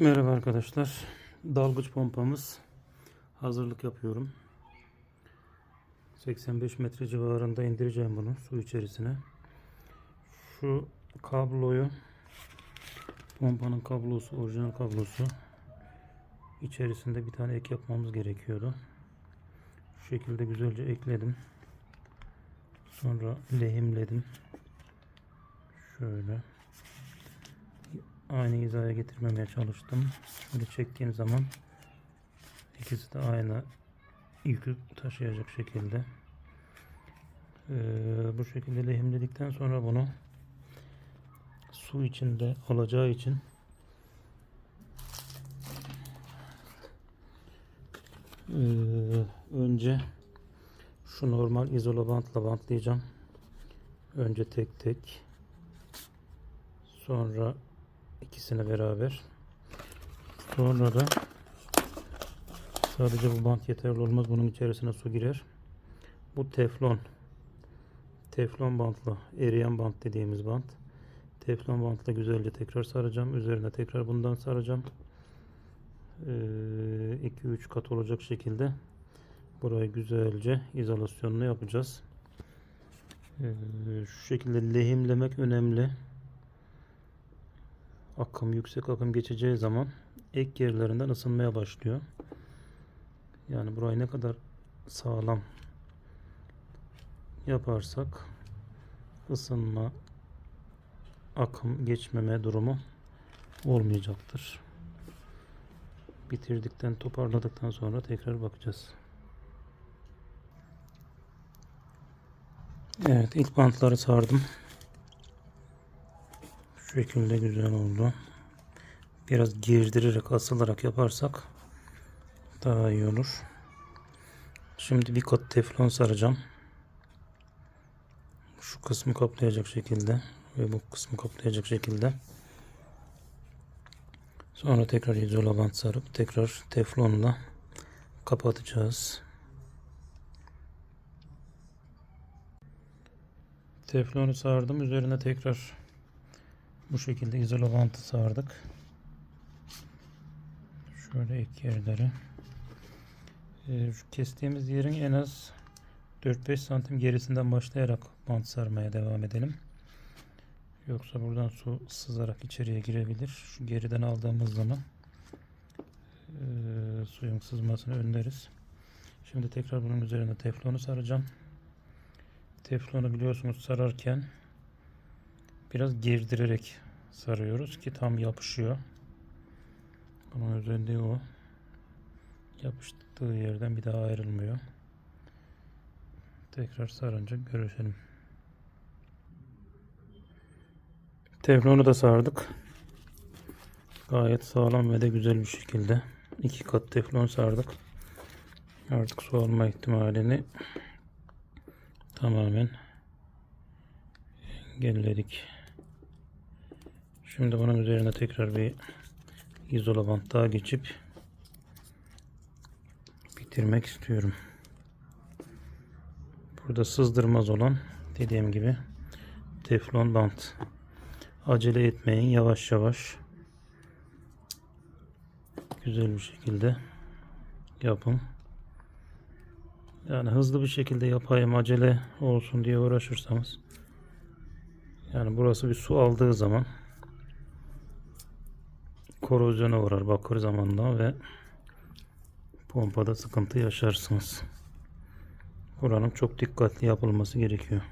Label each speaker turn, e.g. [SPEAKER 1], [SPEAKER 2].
[SPEAKER 1] Merhaba arkadaşlar. Dalgıç pompamız hazırlık yapıyorum. 85 metre civarında indireceğim bunu su içerisine. Şu kabloyu pompanın kablosu, orijinal kablosu içerisinde bir tane ek yapmamız gerekiyordu. Şu şekilde güzelce ekledim. Sonra lehimledim. Şöyle aynı hizaya getirmemeye çalıştım. Şöyle çektiğim zaman ikisi de aynı yükü taşıyacak şekilde. Ee, bu şekilde lehimledikten sonra bunu su içinde olacağı için ee, önce şu normal izola bantla bantlayacağım. Önce tek tek sonra ikisini beraber. Sonra da sadece bu bant yeterli olmaz. Bunun içerisine su girer. Bu teflon. Teflon bantla eriyen bant dediğimiz bant. Teflon bantla güzelce tekrar saracağım. Üzerine tekrar bundan saracağım. 2-3 kat olacak şekilde burayı güzelce izolasyonunu yapacağız. Ee, şu şekilde lehimlemek önemli akım yüksek akım geçeceği zaman ek yerlerinden ısınmaya başlıyor. Yani burayı ne kadar sağlam yaparsak ısınma akım geçmeme durumu olmayacaktır. Bitirdikten toparladıktan sonra tekrar bakacağız. Evet ilk bantları sardım. Şekilde güzel oldu. Biraz girdirerek asılarak yaparsak daha iyi olur. Şimdi bir kat teflon saracağım. Şu kısmı kaplayacak şekilde ve bu kısmı kaplayacak şekilde. Sonra tekrar izola sarıp tekrar teflonla kapatacağız. Teflonu sardım. Üzerine tekrar bu şekilde izola bantı sardık. Şöyle ek yerleri. Ee, kestiğimiz yerin en az 4-5 santim gerisinden başlayarak bant sarmaya devam edelim. Yoksa buradan su sızarak içeriye girebilir. Şu geriden aldığımız zaman e, suyun sızmasını önleriz. Şimdi tekrar bunun üzerine teflonu saracağım. Teflonu biliyorsunuz sararken biraz girdirerek sarıyoruz ki tam yapışıyor. Bunun özelliği o. Yapıştığı yerden bir daha ayrılmıyor. Tekrar sarınca görüşelim. Teflonu da sardık. Gayet sağlam ve de güzel bir şekilde. iki kat teflon sardık. Artık su alma ihtimalini tamamen engelledik. Şimdi bunun üzerine tekrar bir izola bant daha geçip bitirmek istiyorum. Burada sızdırmaz olan dediğim gibi teflon bant. Acele etmeyin yavaş yavaş güzel bir şekilde yapın. Yani hızlı bir şekilde yapayım acele olsun diye uğraşırsanız yani burası bir su aldığı zaman korozyona uğrar bakır zamanla ve pompada sıkıntı yaşarsınız. Buranın çok dikkatli yapılması gerekiyor.